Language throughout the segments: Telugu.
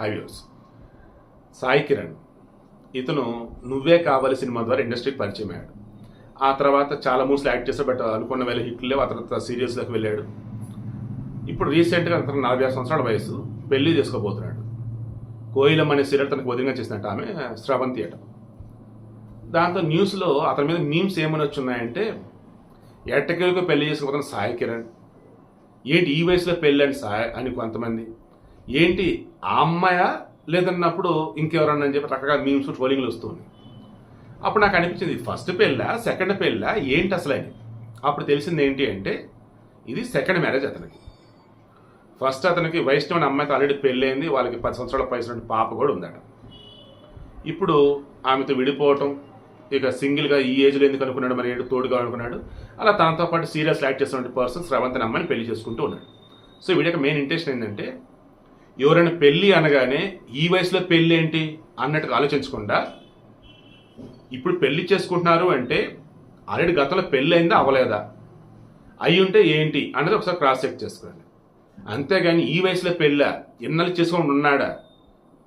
హైవ్యూస్ సాయి కిరణ్ ఇతను నువ్వే కావాలి సినిమా ద్వారా ఇండస్ట్రీకి పరిచయం అయ్యాడు. ఆ తర్వాత చాలా మూవీస్లో యాక్ట్ చేసే బట్ అనుకున్న వేళ హిట్లు లేవు ఆ తర్వాత సీరియల్స్లోకి వెళ్ళాడు. ఇప్పుడు రీసెంట్గా అతను నలభై ఆరు సంవత్సరాల వయసు పెళ్ళి చేసుకోబోతున్నాడు. కోయిలం అనే సీరియల్ తనకు వదిలిగా చేసినట్టు ఆమె శ్రవంతి అట దాంతో న్యూస్లో అతని మీద మీమ్స్ ఏమని వచ్చున్నాయంటే ఎట్టకేలకు పెళ్ళి చేసుకోబోతున్న సాయి కిరణ్ ఏంటి ఈ వయసులో పెళ్ళండి సాయి అని కొంతమంది ఏంటి ఆ అమ్మాయా? లేదన్నప్పుడు ఇంకెవరన్నా అని చెప్పి రకరకాల మీమ్స్ ట్రోలింగ్లు వస్తున్నాయి అప్పుడు నాకు అనిపించింది ఫస్ట్ పెళ్ళా సెకండ్ పెళ్ళా ఏంటి అసలు అని అప్పుడు తెలిసింది ఏంటి అంటే ఇది సెకండ్ మ్యారేజ్ అతనికి. ఫస్ట్ అతనికి వైష్ణవ్ అనే అమ్మాయితో ఆల్రెడీ పెళ్ళైంది వాళ్ళకి పది సంవత్సరాల వయసు పాప కూడా ఉందట. ఇప్పుడు ఆమెతో విడిపోవటం ఇక సింగిల్గా ఈ ఏజ్లో ఎందుకు అనుకున్నాడు మరి ఏడు తోడుగా అనుకున్నాడు? అలా తనతో పాటు సీరియస్ యాక్ట్ చేస్తున్న పర్సన్ శ్రవంత్ అమ్మాయిని పెళ్ళి చేసుకుంటూ ఉన్నాడు. సో వీడియొక్క మెయిన్ ఇంటెన్షన్ ఏంటంటే ఎవరైనా పెళ్ళి అనగానే ఈ వయసులో పెళ్ళి ఏంటి అన్నట్టుగా ఆలోచించకుండా ఇప్పుడు పెళ్ళి చేసుకుంటున్నారు అంటే ఆల్రెడీ గతంలో పెళ్ళి అయిందా అవ్వలేదా? అయి ఉంటే ఏంటి అన్నది ఒకసారి క్రాస్ చెక్ చేసుకోండి అంతేగాని ఈ వయసులో పెళ్ళా ఎన్నెలు చేసుకొని ఉన్నాడా?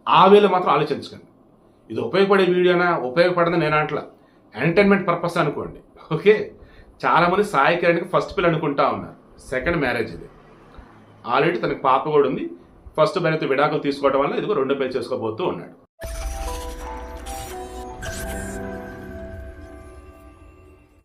ఆ వేళ మాత్రం ఆలోచించకండి. ఇది ఉపయోగపడే వీడియోనా? ఉపయోగపడదని నేను అంటలా. ఎంటర్టైన్మెంట్ పర్పస్ అనుకోండి. ఓకే? చాలామంది సాయి కిరణ్కి ఫస్ట్ పిల్ల అనుకుంటా ఉన్నారు. సెకండ్ మ్యారేజ్ ఇది. ఆల్రెడీ తనకి పాప కూడా ఉంది. ఫస్ట్ భార్యతో విడాకులు తీసుకోవడం వల్ల ఇదిగో రెండో పెళ్ళి చేసుకోబోతూ ఉన్నాడు.